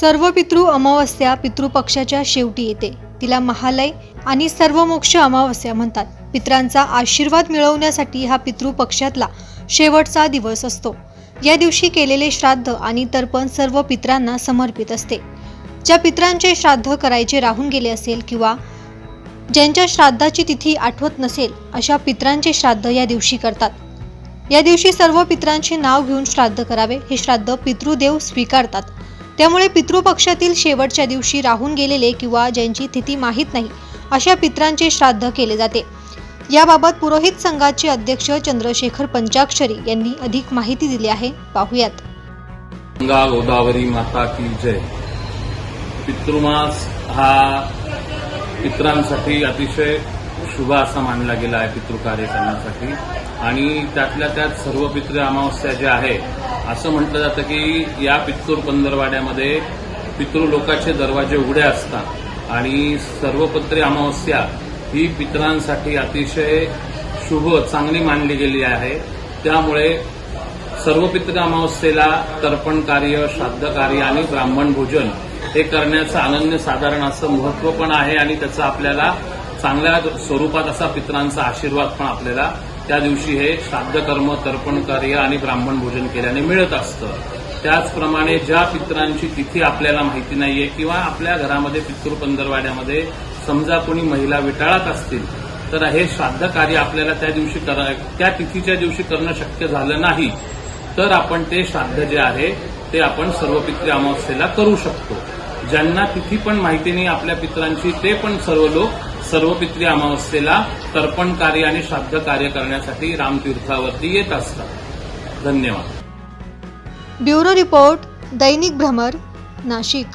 सर्व पितृ अमावस्या पितृपक्षाच्या शेवटी येते. तिला महालय आणि सर्वमोक्ष अमावस्या म्हणतात. पित्रांचा आशीर्वाद मिळवण्यासाठी हा पितृपक्षातला शेवटचा दिवस असतो. या दिवशी केलेले श्राद्ध आणि तर्पण सर्व पित्रांना समर्पित असते. ज्या पित्रांचे श्राद्ध करायचे राहून गेले असेल किंवा ज्यांच्या श्राद्धाची तिथी आठवत नसेल अशा पित्रांचे श्राद्ध या दिवशी करतात. या दिवशी सर्व पित्रांचे नाव घेऊन श्राद्ध करावे हे श्राद्ध पितृदेव स्वीकारतात. त्यामुळे पितृपक्षातील शेवटच्या दिवशी राहून गेलेले किंवा ज्यांची तिथी माहीत नाही अशा पित्रांचे श्राद्ध केले जाते. याबाबत पुरोहित संघाचे अध्यक्ष चंद्रशेखर पंचाक्षरी यांनी अधिक माहिती दिली आहे. पाहुयात. गंगा गोदावरी माता की जय. पितृमास हा पित्रांसाठी अतिशय शुभ असा मानला गेला आहे पितृकार्य करण्यासाठी. आणि त्यातल्या त्यात सर्व पितृ अमावस्या जे आहे असं म्हटलं जातं की या पितृ पंधरवाड्यामध्ये पितृलोकाचे दरवाजे उघडे असतात. आणि सर्वपत्री अमावस्या ही पितरांसाठी अतिशय शुभ चांगली मानली गेली आहे. त्यामुळे सर्व पितृ अमावस्येला तर्पण कार्य श्राद्ध कार्य आणि ब्राह्मण भोजन हे करण्याचं अनन्य साधारण असं महत्त्व पण आहे आणि त्याचं आपल्याला चांगल्या स्वरूपात असा पितरांचा आशीर्वाद पण आपल्याला त्या दिवशी हे श्राद्ध कर्म तर्पण कार्य आणि ब्राह्मण भोजन केल्याने मिळत असतं. त्याचप्रमाणे ज्या पितरांची तिथी आपल्याला माहिती नाहीये किंवा आपल्या घरामध्ये पितृ पंधरवाड्यामध्ये समजा कोणी महिला विटाळत असतील तर हे श्राद्ध कार्य आपल्याला त्या दिवशी करा त्या तिथीच्या दिवशी करणं शक्य झालं नाही तर आपण ते श्राद्ध जे आहे ते आपण सर्व पितृ अमावस्येला करू शकतो. ज्यांना तिथी पण माहिती नाही आपल्या पित्रांची ते पण सर्व लोक सर्व अमावस्येला तर्पण कार्य आणि श्राद्ध कार्य करण्यासाठी रामतीर्थावरती येत असतात. धन्यवाद. ब्युरो रिपोर्ट दैनिक भ्रमर नाशिक.